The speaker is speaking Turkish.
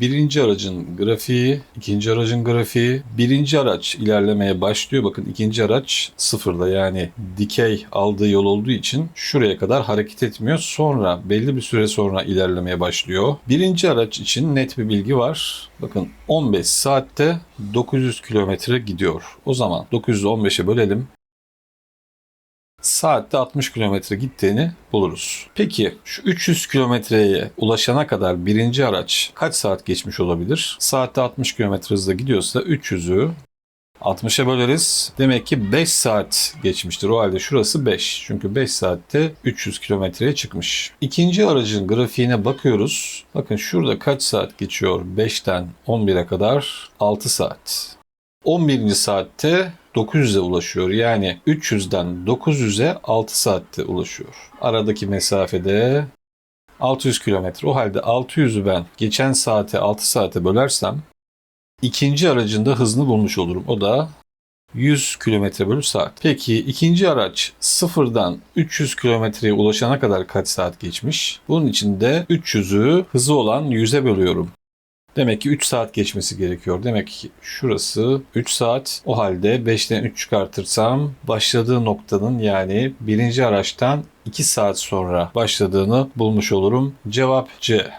birinci aracın grafiği, ikinci aracın grafiği. Birinci araç ilerlemeye başlıyor. Bakın ikinci araç sıfırda yani dikey aldığı yol olduğu için şuraya kadar hareket etmiyor. Sonra belli bir süre sonra ilerlemeye başlıyor. Birinci araç için net bir bilgi var. Bakın 15 saatte 900 kilometre gidiyor. O zaman 915'e bölelim. Saatte 60 kilometre gittiğini buluruz. Peki şu 300 kilometreye ulaşana kadar birinci araç kaç saat geçmiş olabilir? Saatte 60 kilometre hızla gidiyorsa 300'ü 60'a böleriz. Demek ki 5 saat geçmiştir. O halde şurası 5. Çünkü 5 saatte 300 kilometreye çıkmış. İkinci aracın grafiğine bakıyoruz. Bakın şurada kaç saat geçiyor? 5'ten 11'e kadar 6 saat. 11. saatte 900'e ulaşıyor. Yani 300'den 900'e 6 saatte ulaşıyor. Aradaki mesafede 600 kilometre. O halde 600'ü ben geçen saate 6 saate bölersem ikinci aracın da hızını bulmuş olurum. O da 100 kilometre bölü saat. Peki ikinci araç sıfırdan 300 kilometreye ulaşana kadar kaç saat geçmiş? Bunun için de 300'ü hızı olan 100'e bölüyorum. Demek ki 3 saat geçmesi gerekiyor. Demek ki şurası 3 saat. O halde 5'ten 3 çıkartırsam başladığı noktanın yani birinci araçtan 2 saat sonra başladığını bulmuş olurum. Cevap C.